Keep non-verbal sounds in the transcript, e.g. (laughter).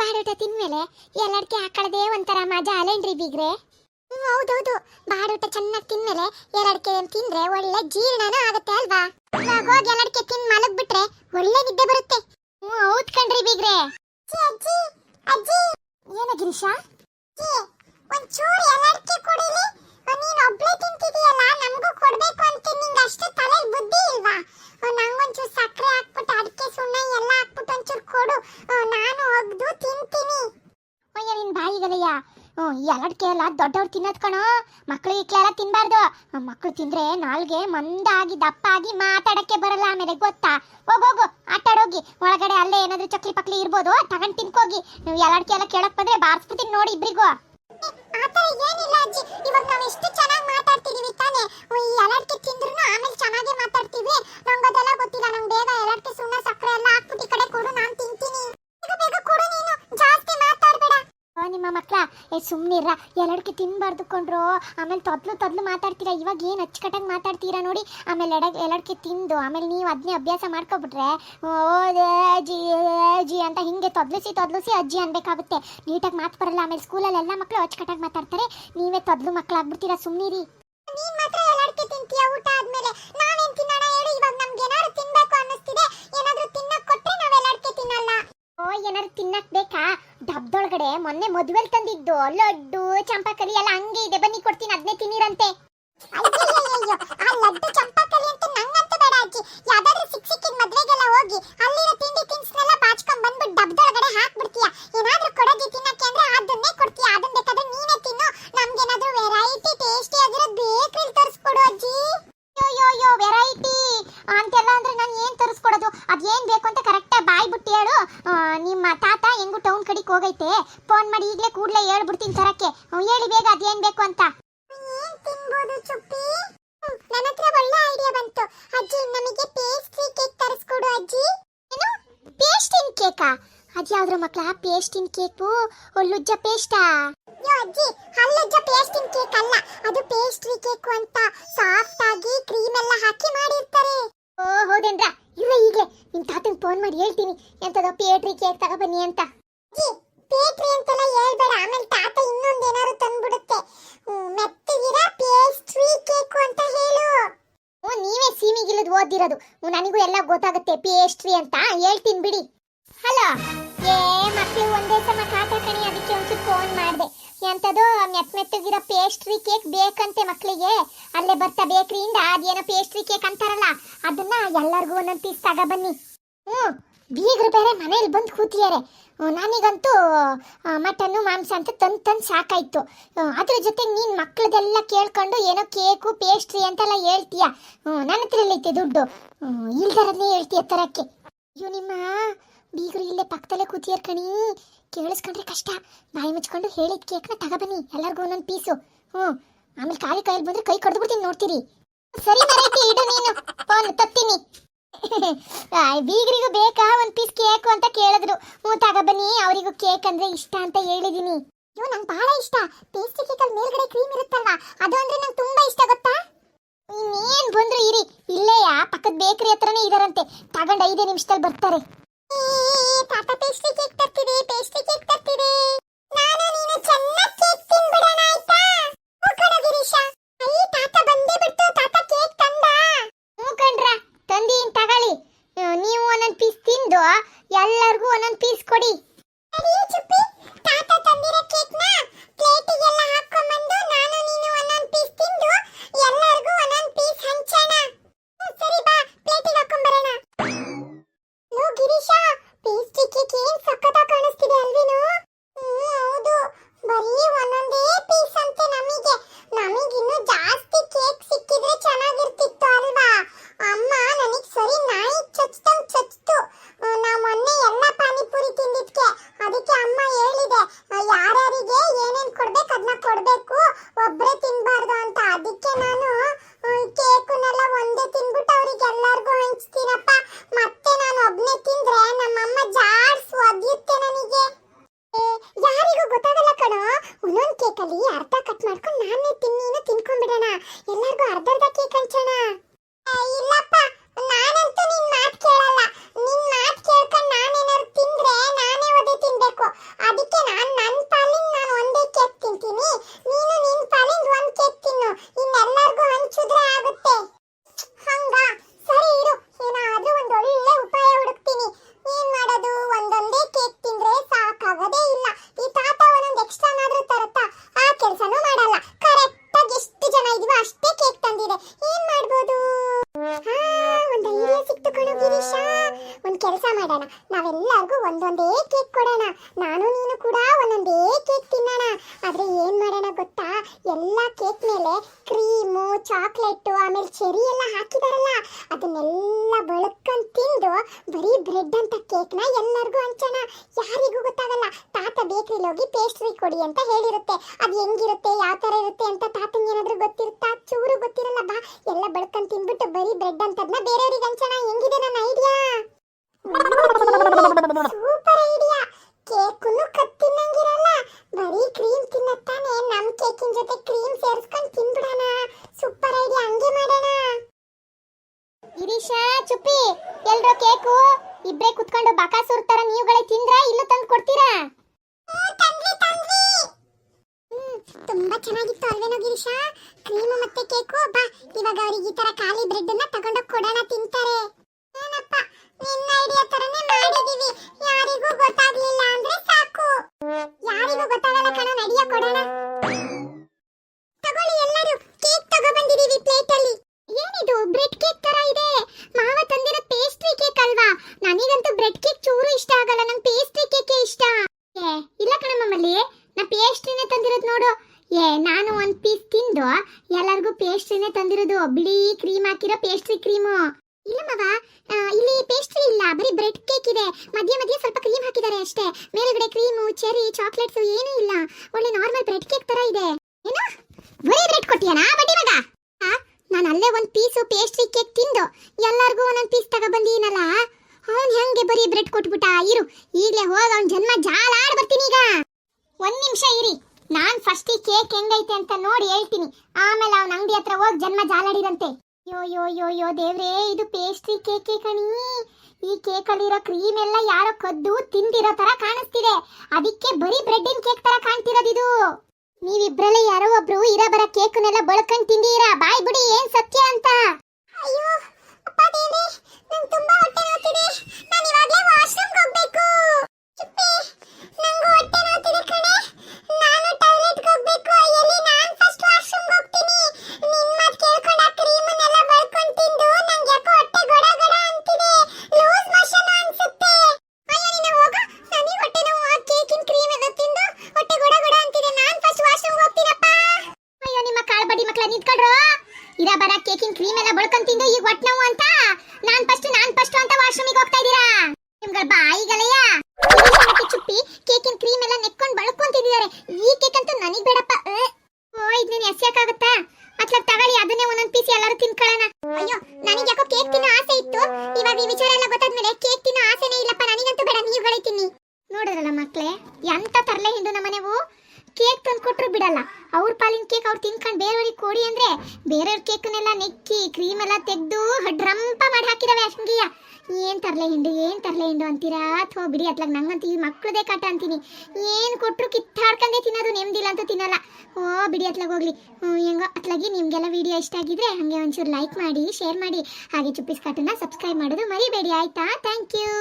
ಬಾಡೂಟ ತಿಂದ್ಮೇಲೆ ಎಲ್ಲಡ್ಕೆ ಹಾಕೊಳ್ಳೋದೇ ಒಂಥರ ಮಜಾ ಅಲ್ಲೇನ್ರಿ ಬೀಗ್ರೆ? ಹೌದೌದು. ಬಾಡೂಟ ಚೆನ್ನಾಗಿ ತಿಂದ್ಮೇಲೆ ಎರಡ್ಕೆ ತಿಂದ್ರೆ ಒಳ್ಳೆ ಜೀರ್ಣನೂ ಆಗುತ್ತೆ ಅಲ್ವಾ? ಇವಾಗ ಹೋಗಿ ಎಲ್ಲಡ್ಕೆ ತಿನ್ ಮಲಗ್ಬಿಟ್ರೆ ಒಳ್ಳೆ ನಿದ್ದೆ ಬರುತ್ತೆ. ಹ್ಞೂ ಹೌದ್ ಕಣ್ರಿ ಬೀಗ್ರೆ. ಅಜ್ಜಿ ಅಜ್ಜಿ ಏನ ಗಿರೀಶ? ಒಂಚೂರು ಎಲ್ಲಡ್ಕೆ ಕೊಡಿಲಿ. ನೀನು ಒಬ್ಳೆ ತಿಂತಿದೀಯಲ್ಲ, ನಮಗೂ ಕೊಡ್ಬೇಕು ಅಂತ ನಿಂಗೆ ಅಷ್ಟು ತಲೆ ಬುದ್ಧಿ ಇಲ್ವಾ? ನಂಗೊಂಚೂರು ಸಕ್ಕರೆ ಹಾಕ್ಬಿಟ್ಟು, ಅಡಿಕೆ, ಸುಣ್ಣ ಎಲ್ಲ ಹಾಕ್ಬಿಟ್ಟು ಒಂಚೂರು ಕೊಡು. ನಾನು ಒಗ್ದು ತಿಂತೀನಿ. ಅಯ್ಯ, ನಿನ್ ಬಾಯಿಗಲಯ್ಯ ಹ್ಞೂ ಈ ಅಲಡ್ಕೆ ಎಲ್ಲ ದೊಡ್ಡವ್ರು ತಿನ್ನೋದು ಕಣೋ. ಮಕ್ಳು ಎಲ್ಲ ತಿನ್ಬಾರ್ದು. ಮಕ್ಳು ತಿಂದ್ರೆ ನಾಲ್ಗೆ ಮಂದಾಗಿ ದಪ್ಪ ಆಗಿ ಮಾತಾಡಕ್ಕೆ ಬರಲ್ಲ ಆಮೇಲೆ, ಗೊತ್ತಾ? ಹೋಗೋಗು ಆಟಾಡೋಗಿ ಒಳಗಡೆ ಅಲ್ಲೇ ಏನಾದ್ರು ಚಕ್ಲಿ ಪಕ್ಲಿ ಇರ್ಬೋದು. ತಗೊಂಡ್ ತಿನ್ಕೋಗಿ. ನೀವು ಎಲ್ಲಡ್ಕೆ ಎಲ್ಲ ಕೇಳಕ್ ಬಂದ್ರೆ ಬಾರಿಸ್ಬಿಡ್ತೀನಿ ನೋಡಿ ಆತರ ಏನಿಲ್ಲ ಅಜ್ಜಿ. ಸುಮ್ನಿರ ಎಲ್ಲಡ್ಕೆ ತಿನ್ಬಾರ್ದು ಕೊಂಡ್ರು ಆಮೇಲೆ ತೊದ್ಲು ತೊದ್ಲು ಮಾತಾಡ್ತೀರಾ? ಇವಾಗ ಏನು ಅಚ್ಚುಕಟ್ಟಾಗಿ ಮಾತಾಡ್ತೀರಾ ನೋಡಿ. ಆಮೇಲೆ ಎಡ ತಿಂದು, ಆಮೇಲೆ ನೀವು ಅದನ್ನೇ ಅಭ್ಯಾಸ ಮಾಡ್ಕೊಬಿಟ್ರೆ, ಓ ಅಜ್ಜಿ ಅಜ್ಜಿ ಅಂತ ಹಿಂಗೆ ತೊದ್ಲಿಸಿ ತೊದ್ಲಿಸಿ ಅಜ್ಜಿ ಅನ್ಬೇಕಾಗುತ್ತೆ. ನೀಟಾಗಿ ಮಾತು ಬರಲ್ಲ. ಆಮೇಲೆ ಸ್ಕೂಲಲ್ಲಿ ಎಲ್ಲ ಮಕ್ಕಳು ಅಚ್ಚುಕಟ್ಟಾಗಿ ಮಾತಾಡ್ತಾರೆ. ನೀವೇ ತೊದ್ಲು ಮಕ್ಕಳಾಗ್ಬಿಡ್ತೀರಾ ಸುಮ್ಮನಿರಿ ನೀನ್ ಮಾತ್ರ ಎಲ್ಲಡ್ಕೆ ತಿಂತೀಯ? ಊಟ ಆದ್ಮೇಲೆ. ಡಬ್ದೊಳಗಡೆ ಮೊನ್ನೆ ಮದುವೆಲ್ ತಂದಿದ್ದು. ಲಡ್ಡು, ಚಂಪಾಕಲಿ ಎಲ್ಲ ಹಂಗೆ ಇದೆ. ಬನ್ನಿ, ಕೊಡ್ತೀನಿ. ಅದನ್ನೇ ತಿನ್ನಿರಂತೆ. ಆ ಲಡ್ಡು ಕರೆಕ್ಟಾಗಿ ಬಾಯ್ ಬಿಟ್ಟು ಹೇಳು. ನಿಮ್ಮ ತಾತ ಹೆಂಗು ಟೌನ್ ಕಡೆಗೆ ಹೋಗೈತೆ. ಫೋನ್ ಮಾಡಿ ಈಗಲೇ ಕೂಡಲೇ ಹೇಳ್ಬಿಡ್ತೀನಿ ತರಕ್ಕೆ. ಹೇಳಿ ಬೇಗ ಅದೇನ್ ಬೇಕು ಅಂತ. ನನ್ನ ಹತ್ರ ಒಳ್ಳೆ ಐಡಿಯಾ ಬಂತು. ಅಜ್ಜಿ ನಮಗೆ ಪೇಸ್ಟ್ರಿ ಕೇಕ್ ತರಿಸ್ಕೊಡು ಅಜ್ಜಿ. ಏನು? ಪೇಸ್ಟಿನ್ ಕೇಕಾ ಅದ್ಯಾವ್ದ್ರ ಮಕ್ಕಳ ಪೇಸ್ಟಿನ್ ಕೇಕು ಒಳ್ಳುಜ್ಜ ಪೇಸ್ಟಾ ಯೋ ಅಜ್ಜಿ ಹಲ್ಲುಜ್ಜ ಪೇಸ್ಟಿನ್ ಕೇಕ್ ಅಲ್ಲ. ಅದು ಪೇಸ್ಟ್ರಿ ಕೇಕು ಅಂತ ಸಾಫ್ಟ್ ಆಗಿ ಕ್ರೀಮ್ ಎಲ್ಲ ಹಾಕಿ ಮಾಡಿರ್ತಾರೆ. ಓ ಹೌದೇನ್ರ ಇಲ್ಲ ಹೀಗೆ ನಿಮ್ ತಾತನ್ ಫೋನ್ ಮಾಡಿ ಹೇಳ್ತೀನಿ. ಎಂತದ ಪೇಟ್ರಿ ಕೇಕ್ ತಗೊಬನ್ನಿ ಅಂತ. ಪೇಟ್ರಿ ಅಂತೆಲ್ಲ ಹೇಳ್ಬೇಡ. ಆಮೇಲೆ ತಾತ ಇನ್ನೊಂದೇನಾದ್ರು ತಂದ್ಬಿಡುತ್ತೆ. ಮೆತ್ತಗಿರ ಪೇಸ್ಟ್ರಿ ಕೇಕ್ ಅಂತ ಹೇಳು. ಓ ನೀವೇ ಸೀಮಿಗಿಲ್ಲದ್ ಓದಿರೋದು ನನಗೂ ಎಲ್ಲ ಗೊತ್ತಾಗುತ್ತೆ ಪೇಸ್ಟ್ರಿ ಅಂತ. ಹೇಳ್ತೀನಿ ಬಿಡಿ. ಹಲೋ. ಏ ಮಕ್ಕಳು ಒಂದೇ ಸಮ ಕಾಟ ಕಣಿ ಅದಕ್ಕೆ ಒಂಚೂರು ಫೋನ್ ಮಾಡಿದೆ. ಎಂತದು ಮೆತ್ ಮೆತ್ತಗಿರೋ ಪೇಸ್ಟ್ರಿ ಕೇಕ್ ಬೇಕಂತೆ ಮಕ್ಕಳಿಗೆ ಅಲ್ಲೇ ಬರ್ತಾ ಬೇಕ್ರಿಯಿಂದ ಅದೇನೋ ಪೇಸ್ಟ್ರಿ ಕೇಕ್ ಅಂತಾರಲ್ಲ ಅದನ್ನ ಎಲ್ಲರಿಗೂ ಒಂದೊಂದು ಪೀಸ್ ತಗೊಬನ್ನಿ ಹ್ಞೂ ಬೀಗರು ಬೇರೆ ಮನೇಲಿ ಬಂದು ಕೂತಿದ್ದಾರೆ. ನನಗಂತೂ ಮಟನ್ನು ಮಾಂಸ ಅಂತ ತಂದು ತಂದು ಸಾಕಾಯಿತು. ಅದರ ಜೊತೆಗೆ ನೀನು ಮಕ್ಕಳದೆಲ್ಲ ಕೇಳ್ಕೊಂಡು ಏನೋ ಕೇಕು ಪೇಸ್ಟ್ರಿ ಅಂತೆಲ್ಲ ಹೇಳ್ತೀಯ? ನನ್ನ ಹತ್ರ ಎಲ್ಲೈತೆ ದುಡ್ಡು. ಹ್ಮ್, ಇಲ್ದರದ್ನೇ ಹೇಳ್ತೀಯ ತರಕ್ಕೆ. ಅಯ್ಯೋ ನಿಮ್ಮ ಬೀಗರು ಇಲ್ಲೇ ಪಕ್ಕದಲ್ಲೇ ಕೂತಿಯರ್ ಕಣಿ. ಕೇಳಿಸ್ಕೊಂಡ್ರೆ ಕಷ್ಟ. ಬಾಯಿ ಮುಚ್ಕೊಂಡು ಹೇಳಿದ ಕೇಕ್ನ ತಗೊಬನ್ನಿ ಎಲ್ಲರಿಗೂ ಒಂದೊಂದು ಪೀಸು. ಹ್ಞೂ. ಆಮೇಲೆ ಕಾಲಿ ಕೈಯಲ್ಲಿ ಬಂದ್ರೆ ಕೈ ಕಡ್ದು ಬಿಡ್ತೀನಿ, ನೋಡ್ತೀರಿ. ಸರಿ ಮರೈತಿ ಇಡು ನೀನು. ಫೋನ್ ತತ್ತೀನಿ. (laughs) ಬೀಗರಿಗೂ ಬೇಕಾ ಒಂದು ಪೀಸ್ ಕೇಕ್ ಅಂತ ಕೇಳಿದ್ರು. ಹ್ಞೂ ತಗೊಬನ್ನಿ ಅವರಿಗೂ ಕೇಕ್ ಅಂದ್ರೆ ಇಷ್ಟ ಅಂತ ಹೇಳಿದೀನಿ. ಅಯ್ಯೋ, ನಂಗೆ ಬಹಳ ಇಷ್ಟ. ಪೇಸ್ಟ್ರಿ ಕೇಕಲ್ಲಿ ಮೇಲ್ಗಡೆ ಕ್ರೀಮ್ ಇರುತ್ತಲ್ವಾ? ಅದು ಅಂದ್ರೆ ನಂಗೆ ತುಂಬಾ ಇಷ್ಟ, ಗೊತ್ತಾ? ಇನ್ನೇನ್ ಬಂದ್ರು ಇರಿ. ಇಲ್ಲೇಯಾ? ಪಕ್ಕದ ಬೇಕರಿ ಹತ್ರನೇ ಇದಾರಂತೆ. ತಗೊಂಡು ಐದೇ ನಿಮಿಷದಲ್ಲಿ ಬರ್ತಾರೆ. ತಾತ ಪೇಸ್ಟ್ರಿ ಕೇಕ್ ತರ್ತಿದೆ ಪೇಸ್ಟ್ರಿ ಕೇಕ್ ತರ್ತಿದೆ ನಾನು ನೀನು ಚೆನ್ನಾಗಿ ಕೇಕ್ ತಿನ್ಬಿಡೋಣ ಆಯ್ತಾ? ಕಣೋ ಗಿರೀಶ. ಅಯ್ಯ ತಾತ ಬಂದೇ ಬಿಟ್ಟು ತಾತ ಕೇಕ್ ತಂದ. ಹ್ಞೂ ಕಣ್ರ ತಂದೀನ್ ತಗೊಳ್ಳಿ. ಹ್ಮ್, ನೀವು ಒಂದೊಂದು ಪೀಸ್ ತಿಂದು ಎಲ್ಲರಿಗೂ ಒಂದೊಂದು ಪೀಸ್ ಕೊಡಿ. ಚುಪ್ಪಿ. ತಾತ ತಂದಿರೋ ಕೇಕ್ನ ಪ್ಲೇಟಿಗೆಲ್ಲ ಹಾಕೊಂಡ್ಬಂದು ನಾನು ನೀನು ಒಂದೊಂದು ಪೀಸ್ ತಿಂದು ಎಲ್ಲರಿಗೂ ಒಂದೊಂದು ಪೀಸ್ ಹಂಚೋಣ. ಸರಿ ಬಾ ಪ್ಲೇಟಿಗೆ ಹಾಕೊಂಡ್ಬರೋಣ ಲೋ ಗಿರೀಶ ಒಂದೊಂದ್ ಕೇಕ್ ಅಲ್ಲಿ ಅರ್ಧ ಕಟ್ ಮಾಡ್ಕೊಂಡು ನಾನೇ ತಿನ್ನೀನು ತಿನ್ಕೊಂಡ್ಬಿಡೋಣ. ಎಲ್ಲರಿಗೂ ಅರ್ಧ ಅರ್ಧ ಕೇಕ್ ಹಂಚೋಣ. ಇಲ್ಲಪ್ಪ ನಾನಂತೂ ನಿನ್ ಮಾತ್ ಕೇಳಲ್ಲ ನಿನ್ ಮಾತ್ ಕೇಳ್ಕೊಂಡು ನಾನೇನಾದ್ರು ತಿಂದ್ರೆ ನಾನೇ ಒದೆ ತಿನ್ಬೇಕು ಕೇಕ್ ಕೊಡೋಣ. ನಾನು ನೀನು ಕೂಡ ಒಂದೊಂದೇ ಕೇಕ್ ತಿನ್ನೋಣ. ಆದರೆ ಏನು ಮಾಡೋಣ ಗೊತ್ತಾ? ಎಲ್ಲ ಕೇಕ್ ಮೇಲೆ ಕ್ರೀಮು, ಚಾಕ್ಲೇಟು, ಆಮೇಲೆ ಚೆರಿ ಎಲ್ಲ ಹಾಕಿದಾರಲ್ಲ. ಅದನ್ನೆಲ್ಲ ಬಳಕೊಂಡು ತಿಂದು ಬರೀ ಬ್ರೆಡ್ ಅಂತ ಕೇಕ್ನ ಎಲ್ಲರಿಗೂ ಹಂಚೋಣ. ಯಾರಿಗೂ ಗೊತ್ತಾಗಲ್ಲ. ತಾತ ಬೇಕ್ರಿಲಿ ಹೋಗಿ ಪೇಸ್ಟ್ರಿ ಕೊಡಿ ಅಂತ ಹೇಳಿರುತ್ತೆ. ಅದು ಹೆಂಗಿರುತ್ತೆ? ಯಾವ ಥರ ಇರುತ್ತೆ ಅಂತ ತಾತಂಗೆ ಏನಾದರೂ ಗೊತ್ತಿರುತ್ತಾ? ಚೂರು ಗೊತ್ತಿರಲ್ಲ ಬಾ. ಎಲ್ಲ ಬಳ್ಕೊಂಡು ತಿನ್ಬಿಟ್ಟು ಬರೀ ಬ್ರೆಡ್ ಅಂತದ್ನ ಬೇರೆಯವ್ರಿಗೆ ಹಂಚೋಣ. ಹೆಂಗಿದೆ ನನ್ನ ಐಡಿಯಾ ಸೂಪರ್ ಐಡಿಯಾ. ಕೇಕುನು ಕತ್ತಿನಂಗಿರಲ್ಲ ಬರೀ ಕ್ರೀಮ್ ತಿನ್ನತ್ತಾನೆ. ನಮ್ ಕೇಕಿನ ಜೊತೆ ಕ್ರೀಮ್ ಸೇರಿಸ್ಕೊಂಡು ತಿನ್ಬಿಡಣ. Super idea. ಹಂಗೆ ಮಾಡೋಣ. ಗಿರೀಶಾ, ಚುಪ್ಪಿ, ಎಲ್ರೋ ಕೇಕು? ಇಬ್ರೇ ಕುತ್ಕೊಂಡು ಬಕಾಸೂರ್ ತರ ನೀವುಗಳೇ ತಿಂದ್ರಾ? ಇಲ್ಲೂ ತಂದು ಕೊಡ್ತೀರಾ? ತುಂಬಾ ಚೆನ್ನಾಗಿತ್ತು ಅಲ್ವೇನೋ ಗಿರೀಶಾ? ಕ್ರೀಮ್ ಮತ್ತೆ ಕೇಕು? ಬಾ, ಇವಾಗ ಅವ್ರಿಗೆ ಈ ತರ ಖಾಲಿ ಬ್ರೆಡ್ ಅನ್ನ ತಗೊಂಡೋಗಿ ಕೊಡೋಣ ತಿಂತಾರೆ. ನಿನ್ನ ಐಡಿಯಾ ತರನೇ ಮಾಡಿದೀವಿ. ಯಾರಿಗೂ ಗೊತ್ತಾಗ್ಲಿಲ್ಲ ಅಂದ್ರೆ ಸಾಕು. ಯಾರಿಗೂ ಗೊತ್ತಾಗಲ್ಲ ಕಣ, ನಡಿಯ ಕೊಡೋಣ. ತಗೊಳ್ಳಿ ಎಲ್ಲರೂ ಕೇಕ್ ತಗೊಬಂದಿದೀವಿ ಪ್ಲೇಟ್ ಅಲ್ಲಿ. ಏನಿದು ಬ್ರೆಡ್ ಕೇಕ್ ತರ ಇದೆ. ಮಾವ ತಂದಿರೋ ಪೇಸ್ಟ್ರಿ ಕೇಕ್ ಅಲ್ವಾ? ನನಗಂತೂ ಬ್ರೆಡ್ ಕೇಕ್ ಚೂರು ಇಷ್ಟ ಆಗಲ್ಲ, ನಂಗೆ ಪೇಸ್ಟ್ರಿ ಕೇಕ್ ಇಷ್ಟ. ಏ, ಇಲ್ಲ ಕಣಮ್ಮಲ್ಲಿ ನಾ ಪೇಸ್ಟ್ರಿನೇ ತಂದಿರೋದು ನೋಡು. ಏ, ನಾನು ಒಂದ್ ಪೀಸ್ ತಿಂದು ಎಲ್ಲರಿಗೂ ಪೇಸ್ಟ್ರಿನೇ ತಂದಿರೋದು. ಬಿಳಿ ಕ್ರೀಮ್ ಹಾಕಿರೋ ಪೇಸ್ಟ್ರಿ ಕ್ರೀಮು ಇಲ್ಲ ಮವ ಇಲ್ಲಿ ಪೇಸ್ಟ್ರಿ ಇಲ್ಲ, ಬರೀ ಬ್ರೆಡ್ ಕೇಕ್ ಇದೆ. ಮಧ್ಯ ಮಧ್ಯ ಸ್ವಲ್ಪ ಕ್ರೀಮ್ ಹಾಕಿದ್ದಾರೆ ಅಷ್ಟೇ. ಮೇಲ್ಗಡೆ ಕ್ರೀಮು ಚೆರಿ ಚಾಕ್ಲೇಟ್ಸ್ ಏನೂ ಇಲ್ಲ. ಒಳ್ಳೆ ನಾರ್ಮಲ್ ಬ್ರೆಡ್ ಕೇಕ್ ತರ ಇದೆ. ಏನು? ಬರೀ ಬ್ರೆಡ್ ಕೊಟ್ಟಿಯಾನಾ, ಬಡ್ಡಿ ಮಗ? ನಾನು ಅಲ್ಲೇ ಒಂದು ಪೀಸು ಪೇಸ್ಟ್ರಿ ಕೇಕ್ ತಿಂದು ಎಲ್ಲರಿಗೂ ಒಂದೊಂದು ಪೀಸ್ ತಗೊಬಂದಿನಲ್ಲ. ಅವನು ಹೆಂಗೆ ಬರೀ ಬ್ರೆಡ್ ಕೊಟ್ಬಿಟ್ಟ? ಇರು, ಈಗಲೇ ಹೋಗ, ಅವನ ಜನ್ಮ ಜಾಲಾಡ್ ಬರ್ತೀನಿ ಈಗ. ಒಂದು ನಿಮಿಷ ಇರಿ. ನಾನು ಫಸ್ಟ್ ಕೇಕ್ ಹೆಂಗೈತೆ ಅಂತ ನೋಡಿ ಹೇಳ್ತೀನಿ. ಆಮೇಲೆ ಅವನ ಅಂಗಡಿ ಹತ್ರ ಹೋಗಿ ಜನ್ಮ ಜಾಲಾಡಿರಂತೆ. ಯೋ ಯೋ ಯೋ ಯೋ ದೇವ್ರೇ, ಇದು ಪೇಸ್ಟ್ರಿ ಕೇಕೆ ಕಣಿ. ಈ ಕೇಕ್ ಅಲ್ಲಿರೋ ಕ್ರೀಮ್ ಎಲ್ಲ ಯಾರೋ ಕದ್ದು ತಿಂದಿರೋ ತರ ಕಾಣಿಸ್ತಿದೆ. ಅದಕ್ಕೆ ಬರೀ ಬ್ರೆಡ್ಡಿನ ಕೇಕ್ ತರ ಕಾಣ್ತಿರೋದಿದು ನೀವಿಬ್ರಲ್ಲಿ ಯಾರೋ ಒಬ್ರು ಇರೋ ಬರ ಕೇಕ್ನೆಲ್ಲ ಬಳಕೊಂಡ್ ತಿಂದಿರಾ ಬಾಯ್ ಬಿಡಿ ಏನ್ ಸತ್ಯ ಅಂತ? ಅಯ್ಯೋ ಅಪ್ಪ ದೇವ್ರೆ ನಂಗೆ ತುಂಬಾ ಹೊಟ್ಟೆ ನೋವ್ತಿದೆ ನಾನು ಇವಾಗಲೇ ವಾಶ್ರೂಮ್ಗೆ ಹೋಗ್ಬೇಕು ಚುಪ್ಪಿ ನಂಗೂ ಹೊಟ್ಟೆ ನೋವ್ತಿದೆ ಕಣೆ ನಾನು ಟಾಯ್ಲೆಟ್ಗೆ ಹೋಗ್ಬೇಕು ಎಲ್ಲಿ ನಾನು ಫಸ್ಟ್ ವಾಶ್ರೂಮ್ಗೆ ಹೋಗ್ತೀನಿ ನಿನ್ ಮಾತು ಕೇಳ್ಕೊಂಡು ಆ ಕ್ರೀಮನ್ನೆಲ್ಲ ಬಳ್ಕೊಂಡು ತಿಂದು ನಂಗೆ ಯಾಕೋ ಹೊಟ್ಟೆ ಗೊಡ ಗೊಡ ಅಂತಿದೆ ಲೂಸ್ ಮೋಷನ್ ಅನ್ಸುತ್ತೆ ಅಯ್ಯೋ ನೀನು ಹೋಗ ನನಗೆ ಹೊಟ್ಟೆ ನೋವು ಆ ಕೇಕಿನ ಕ್ರೀಮ್ ಎಲ್ಲ ತಿಂದು ಹೊಟ್ಟೆ ಗೊಡ ಗೊಡ ಅಂತಿದೆ ನಾನು ಫಸ್ಟ್ ವಾಶ್ರೂಮ್ಗೆ ಹೋಗ್ತೀನಪ್ಪ ಅಯ್ಯೋ ನಿಮ್ಮ ಕಾಳ್ಬಡಿ ಮಕ್ಳ ನಿಂತ್ಕೊಳ್ರು ಇರ ಬರ ಕೇಕಿನ ಕ್ರೀಮ್ ಎಲ್ಲ ಬಳ್ಕೊಂಡ್ ತಿಂದು ಈಗ ನೋವು ಅಂತ? ನಾನ್ ಫಸ್ಟ್ ನಾನ್ ಫಸ್ಟ್ ಅಂತ ವಾಶ್ರೂಮಿಗೆ ಹೋಗ್ತಾ ಇದ್ದೀರಾ? ನಿಮ್ಗಳ ಬಾಯಿಗಳಯ್ಯ ಮತ್ತೆ ಚುಪ್ಪಿ ಕೇಕಿನ ಕ್ರೀಮ್ ಎಲ್ಲ ನೆಕ್ಕೊಂಡು ಬಳ್ಕೊಂತಿದಾರೆ ಈ ಕೇಕ್ ಅಂತ ನನಗ್ ಬೇಡಪ್ಪ. ಓ ಇದನ್ನ ಎಸ್ಯಾಕಾಗತ್ತಾ? ಅತ್ಲಾಗ್ ತಗೊಳ್ಳಿ, ಅದನ್ನೇ ಒಂದೊಂದ್ ಪೀಸ್ ಎಲ್ಲರೂ ತಿನ್ಕೊಳ್ಳೋಣ. ಅಯ್ಯೋ, ನನಗೆ ಯಾಕೋ ಕೇಕ್ ತಿನ್ನೋ ಆಸೆ ಇತ್ತು. ಇವಾಗ ಈ ವಿಚಾರ ಎಲ್ಲ ಗೊತ್ತಾದ್ಮೇಲೆ ಕೇಕ್ ತಿನ್ನೋ ಆಸೆನೇ ಇಲ್ಲಪ್ಪ. ನನಗಂತೂ ಬೇಡ ನೀವುಗಳೇ ತಿನ್ನಿ. ನೋಡಿದ್ರಲ್ಲ ಮಕ್ಳೇ, ಎಂತ ತರಲೆ ಹಿಂಡು ನಮ್ಮನೆವು ಕೇಕ್ ತಂದು ಕೊಟ್ರು ಬಿಡಲ್ಲ. ಅವ್ರು ತಿನ್ಕೊಂಡು ಬೇರೆಯವ್ರಿಗೆ ಕೊಡಿ ಅಂದ್ರೆ ಬೇರೆಯವ್ರ ಕೇಕ್ನೆಲ್ಲ ನೆಕ್ಕಿ ಕ್ರೀಮ್ ಎಲ್ಲ ತೆಗೆದು ಡ್ರಂಪ ಮಾಡಿ ಹಾಕಿದಾವೆ ಅಷ್ಟಂಗಿಯ ಏನ್ ತರಲೆ ಹಿಂಡು, ಏನ್ ತರಲೆ ಹಿಂಡು ಅಂತೀರಾ? ಅಥವಾ ಬಿಡಿ ಅತ್ಲಾಗ ನಂಗಂತೂ ಈ ಮಕ್ಳದೇ ಕಾಟ ಅಂತೀನಿ. ಏನ್ ಕೊಟ್ಟರು ಕಿತ್ತಾಡ್ಕಂದೇ ತಿನ್ನೋದು ನೆಮ್ಮದಿಲ್ಲ ಅಂತ ತಿನ್ನಲ್ಲ. ಓ ಬಿಡಿ ಅತ್ಲಾಗ ಹೋಗ್ಲಿ. ಹೆಂಗೋ ಅತ್ಲಾಗಿ ನಿಮ್ಗೆಲ್ಲ ವಿಡಿಯೋ ಇಷ್ಟ ಆಗಿದ್ರೆ ಹಂಗೆ ಒಂಚೂರು ಲೈಕ್ ಮಾಡಿ ಶೇರ್ ಮಾಡಿ, ಹಾಗೆ ಚುಪ್ಪಿಸ್ ಕಾಟನ್ನ ಸಬ್ಸ್ಕ್ರೈಬ್ ಮಾಡೋದು ಮರಿಬೇಡಿ. ಆಯ್ತಾ? Thank you